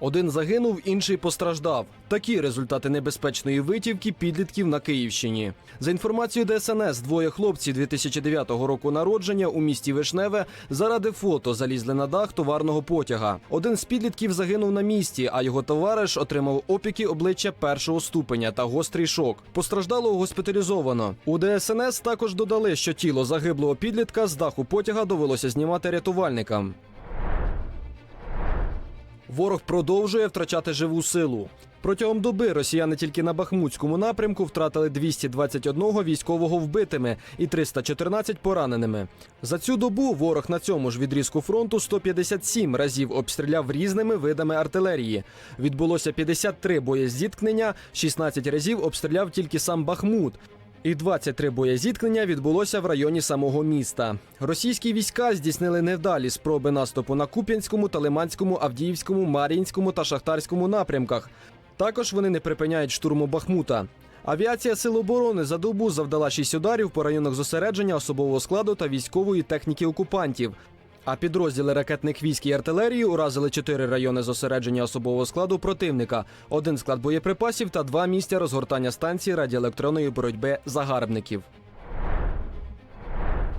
Один загинув, інший постраждав. Такі результати небезпечної витівки підлітків на Київщині. За інформацією ДСНС, двоє хлопців 2009 року народження у місті Вишневе заради фото залізли на дах товарного потяга. Один з підлітків загинув на місці, а його товариш отримав опіки обличчя першого ступеня та гострий шок. Постраждалого госпіталізовано. У ДСНС також додали, що тіло загиблого підлітка з даху потяга довелося знімати рятувальникам. Ворог продовжує втрачати живу силу. Протягом доби росіяни тільки на Бахмутському напрямку втратили 221 військового вбитими і 314 пораненими. За цю добу ворог на цьому ж відрізку фронту 157 разів обстріляв різними видами артилерії. Відбулося 53 боєзіткнення, 16 разів обстріляв тільки сам Бахмут. І 23 боєзіткнення відбулося в районі самого міста. Російські війська здійснили невдалі спроби наступу на Куп'янському, Талиманському, Авдіївському, Мар'їнському та Шахтарському напрямках. Також вони не припиняють штурму Бахмута. Авіація Сил оборони за добу завдала шість ударів по районах зосередження особового складу та військової техніки окупантів. А підрозділи ракетних військ і артилерії уразили чотири райони зосередження особового складу противника, один склад боєприпасів та два місця розгортання станції радіоелектронної боротьби загарбників.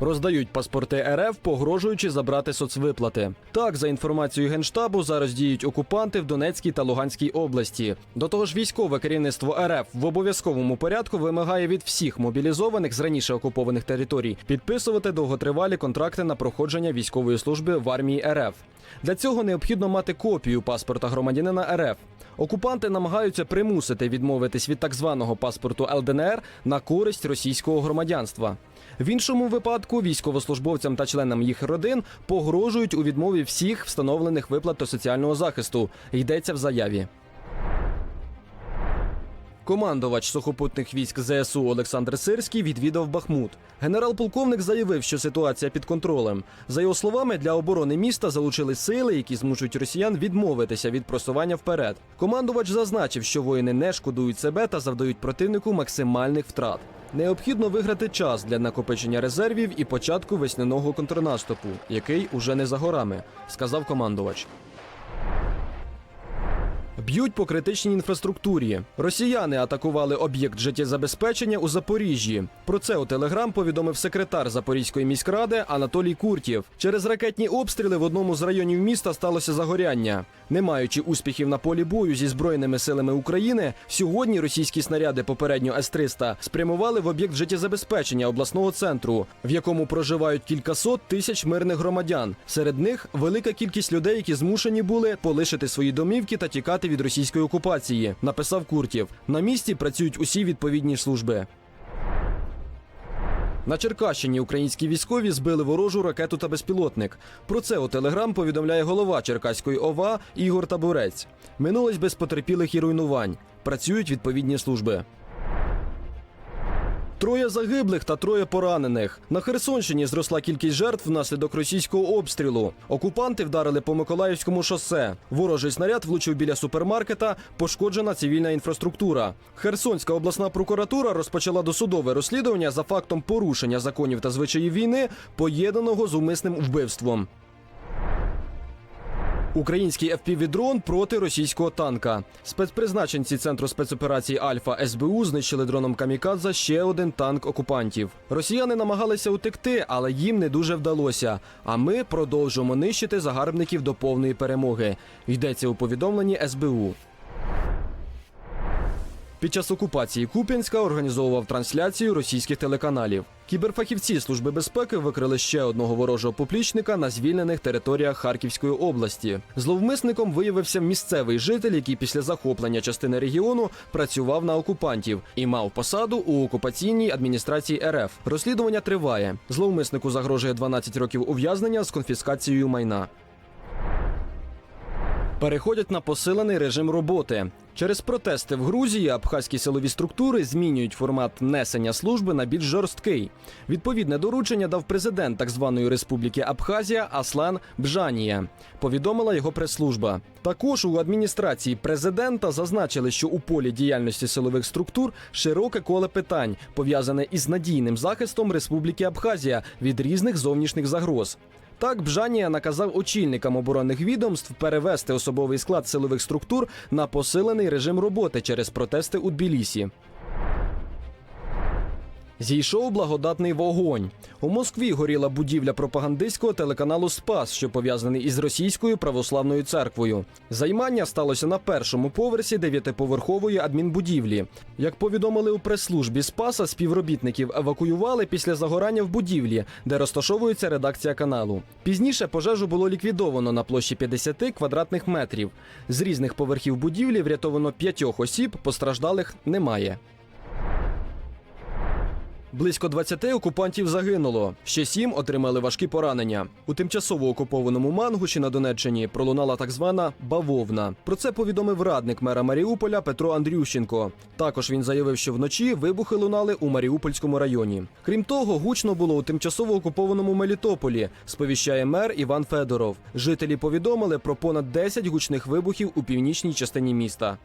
Роздають паспорти РФ, погрожуючи забрати соцвиплати. Так, за інформацією генштабу, зараз діють окупанти в Донецькій та Луганській області. До того ж, військове керівництво РФ в обов'язковому порядку вимагає від всіх мобілізованих з раніше окупованих територій підписувати довготривалі контракти на проходження військової служби в армії РФ. Для цього необхідно мати копію паспорта громадянина РФ. Окупанти намагаються примусити відмовитись від так званого паспорту ЛДНР на користь російського громадянства. В іншому випадку військовослужбовцям та членам їх родин погрожують у відмові всіх встановлених виплат та соціального захисту. Йдеться в заяві. Командувач сухопутних військ ЗСУ Олександр Сирський відвідав Бахмут. Генерал-полковник заявив, що ситуація під контролем. За його словами, для оборони міста залучили сили, які змушують росіян відмовитися від просування вперед. Командувач зазначив, що воїни не шкодують себе та завдають противнику максимальних втрат. Необхідно виграти час для накопичення резервів і початку весняного контрнаступу, який уже не за горами, сказав командувач. Б'ють по критичній інфраструктурі. Росіяни атакували об'єкт життєзабезпечення у Запоріжжі. Про це у Телеграм повідомив секретар Запорізької міськради Анатолій Куртєв. Через ракетні обстріли в одному з районів міста сталося загоряння. Не маючи успіхів на полі бою зі збройними силами України, сьогодні російські снаряди попередньо С-300 спрямували в об'єкт життєзабезпечення обласного центру, в якому проживають кількасот тисяч мирних громадян. Серед них велика кількість людей, які змушені були полишити свої домівки та тікати від російської окупації, написав Куртєв. На місці працюють усі відповідні служби. На Черкащині українські військові збили ворожу ракету та безпілотник. Про це у Телеграм повідомляє голова Черкаської ОВА Ігор Табурець. Минулось без потерпілих і руйнувань. Працюють відповідні служби. Троє загиблих та троє поранених. На Херсонщині зросла кількість жертв внаслідок російського обстрілу. Окупанти вдарили по Миколаївському шосе. Ворожий снаряд влучив біля супермаркета, пошкоджена цивільна інфраструктура. Херсонська обласна прокуратура розпочала досудове розслідування за фактом порушення законів та звичаїв війни, поєднаного з умисним вбивством. Український FPV-дрон проти російського танка. Спецпризначенці центру спецоперацій Альфа СБУ знищили дроном Камікадзе ще один танк окупантів. Росіяни намагалися утекти, але їм не дуже вдалося. А ми продовжуємо нищити загарбників до повної перемоги. Йдеться у повідомленні СБУ. Під час окупації Куп'янська організовував трансляцію російських телеканалів. Кіберфахівці Служби безпеки викрили ще одного ворожого поплічника на звільнених територіях Харківської області. Зловмисником виявився місцевий житель, який після захоплення частини регіону працював на окупантів і мав посаду у окупаційній адміністрації РФ. Розслідування триває. Зловмиснику загрожує 12 років ув'язнення з конфіскацією майна. Переходять на посилений режим роботи. Через протести в Грузії абхазькі силові структури змінюють формат несення служби на більш жорсткий. Відповідне доручення дав президент так званої республіки Абхазія Аслан Бжанія. Повідомила його прес-служба. Також у адміністрації президента зазначили, що у полі діяльності силових структур широке коле питань, пов'язане із надійним захистом Республіки Абхазія від різних зовнішніх загроз. Так, Бжанія наказав очільникам оборонних відомств перевести особовий склад силових структур на посилений режим роботи через протести у Тбілісі. Зійшов благодатний вогонь. У Москві горіла будівля пропагандистського телеканалу Спас, що пов'язаний із російською православною церквою. Займання сталося на першому поверсі дев'ятиповерхової адмінбудівлі. Як повідомили у прес-службі Спаса, співробітників евакуювали після загорання в будівлі, де розташовується редакція каналу. Пізніше пожежу було ліквідовано на площі 50 квадратних метрів. З різних поверхів будівлі врятовано п'ятьох осіб, постраждалих немає. Близько 20 окупантів загинуло. Ще сім отримали важкі поранення. У тимчасово окупованому Мангуші на Донеччині пролунала так звана бавовна. Про це повідомив радник мера Маріуполя Петро Андрющенко. Також він заявив, що вночі вибухи лунали у Маріупольському районі. Крім того, гучно було у тимчасово окупованому Мелітополі. Сповіщає мер Іван Федоров. Жителі повідомили про понад 10 гучних вибухів у північній частині міста.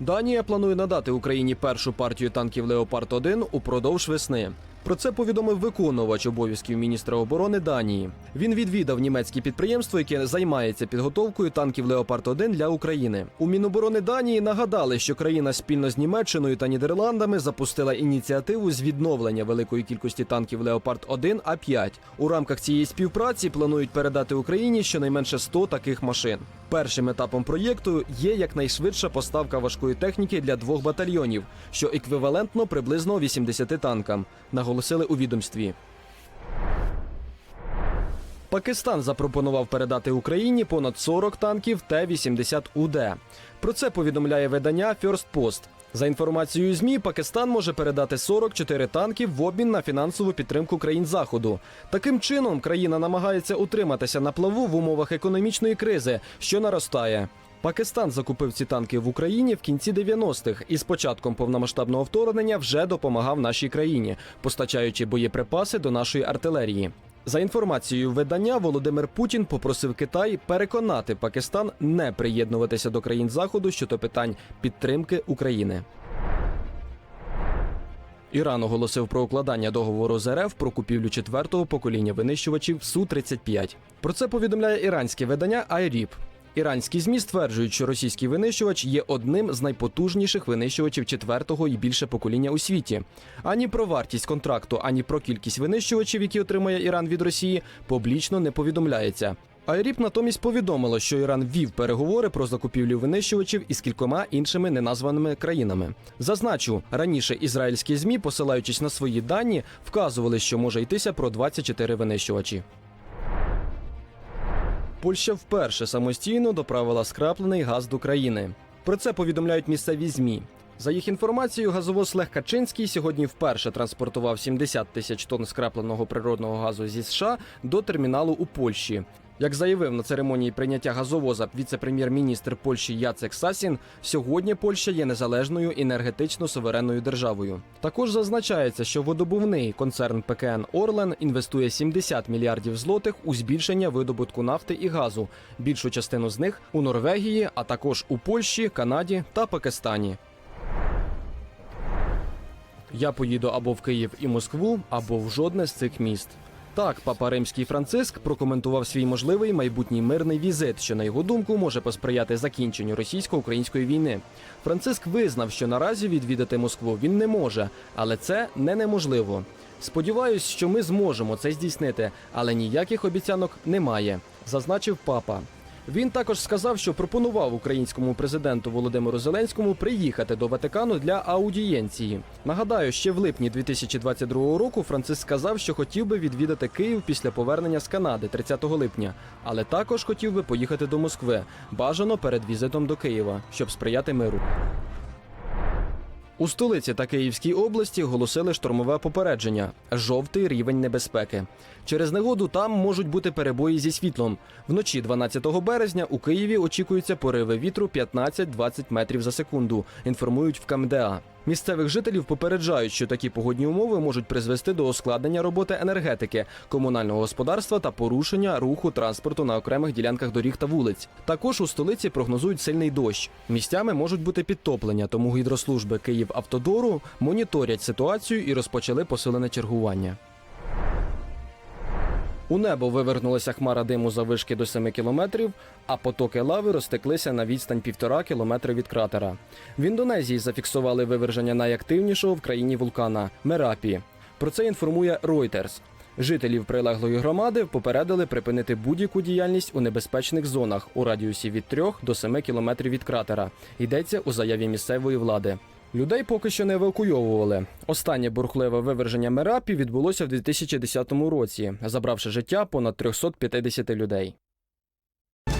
Данія планує надати Україні першу партію танків Леопард 1 упродовж весни. Про це повідомив виконувач обов'язків міністра оборони Данії. Він відвідав німецьке підприємство, яке займається підготовкою танків Леопард 1 для України. У Міноборони Данії нагадали, що країна спільно з Німеччиною та Нідерландами запустила ініціативу з відновлення великої кількості танків Леопард 1 а 5 У рамках цієї співпраці планують передати Україні щонайменше 100 таких машин. Першим етапом проєкту є якнайшвидша поставка важкої техніки для двох батальйонів, що еквівалентно приблизно 80 танкам, наголосили у відомстві. Пакистан запропонував передати Україні понад 40 танків Т-80УД. Про це повідомляє видання First Post. За інформацією ЗМІ, Пакистан може передати 44 танки в обмін на фінансову підтримку країн заходу. Таким чином, країна намагається утриматися на плаву в умовах економічної кризи, що наростає. Пакистан закупив ці танки в Україні в кінці 90-х і з початком повномасштабного вторгнення вже допомагав нашій країні, постачаючи боєприпаси до нашої артилерії. За інформацією видання, Володимир Путін попросив Китай переконати Пакистан не приєднуватися до країн заходу щодо питань підтримки України. Іран оголосив про укладання договору з РФ про купівлю четвертого покоління винищувачів Су-35. Про це повідомляє іранське видання IRIB. Іранські змі стверджують, що російський винищувач є одним з найпотужніших винищувачів четвертого і більше покоління у світі. Ані про вартість контракту, ані про кількість винищувачів, які отримає Іран від Росії, публічно не повідомляється. Айріп натомість повідомило, що Іран вів переговори про закупівлю винищувачів із кількома іншими неназваними країнами. Зазначу, раніше ізраїльські змі, посилаючись на свої дані, вказували, що може йтися про 24 винищувачі. Польща вперше самостійно доправила скраплений газ до країни. Про це повідомляють місцеві змі. За їх інформацією, газовоз Лех Качинський сьогодні вперше транспортував 70 тисяч тонн скрапленого природного газу зі США до терміналу у Польщі. Як заявив на церемонії прийняття газовоза віце-прем'єр-міністр Польщі Яцек Сасін, сьогодні Польща є незалежною енергетично суверенною державою. Також зазначається, що водобувний концерн ПКН Орлен інвестує 70 мільярдів злотих у збільшення видобутку нафти і газу, більшу частину з них у Норвегії, а також у Польщі, Канаді та Пакистані. Я поїду або в Київ і Москву, або в жодне з цих міст. Так, папа римський Франциск прокоментував свій можливий майбутній мирний візит, що на його думку може посприяти закінченню російсько-української війни. Франциск визнав, що наразі відвідати Москву він не може, але це не неможливо. Сподіваюсь, що ми зможемо це здійснити, але ніяких обіцянок немає, зазначив папа. Він також сказав, що пропонував українському президенту Володимиру Зеленському приїхати до Ватикану для аудієнції. Нагадаю, ще в липні 2022 року Франциск сказав, що хотів би відвідати Київ після повернення з Канади 30 липня, але також хотів би поїхати до Москви, бажано перед візитом до Києва, щоб сприяти миру. У столиці та Київській області оголосили штормове попередження жовтий рівень небезпеки. Через негоду там можуть бути перебої зі світлом. Вночі 12 березня у Києві очікуються пориви вітру 15-20 метрів за секунду. Інформують в КМДА. Місцевих жителів попереджають, що такі погодні умови можуть призвести до ускладнення роботи енергетики, комунального господарства та порушення руху транспорту на окремих ділянках доріг та вулиць. Також у столиці прогнозують сильний дощ. Місцями можуть бути підтоплення, тому гідрослужби Київавтодору моніторять ситуацію і розпочали посилене чергування. У небо вивернулася хмара диму завишки до 7 кілометрів, а потоки лави розтеклися на відстань півтора кілометри від кратера. В Індонезії зафіксували виверження найактивнішого в країні вулкана Мерапі. Про це інформує Reuters. Жителів прилеглої громади попередили припинити будь-яку діяльність у небезпечних зонах у радіусі від 3 до 7 кілометрів від кратера. Йдеться у заяві місцевої влади. Людей поки що не евакуйовували. Останнє бурхливе виверження Мерапі відбулося в 2010 році, забравши життя понад 350 людей.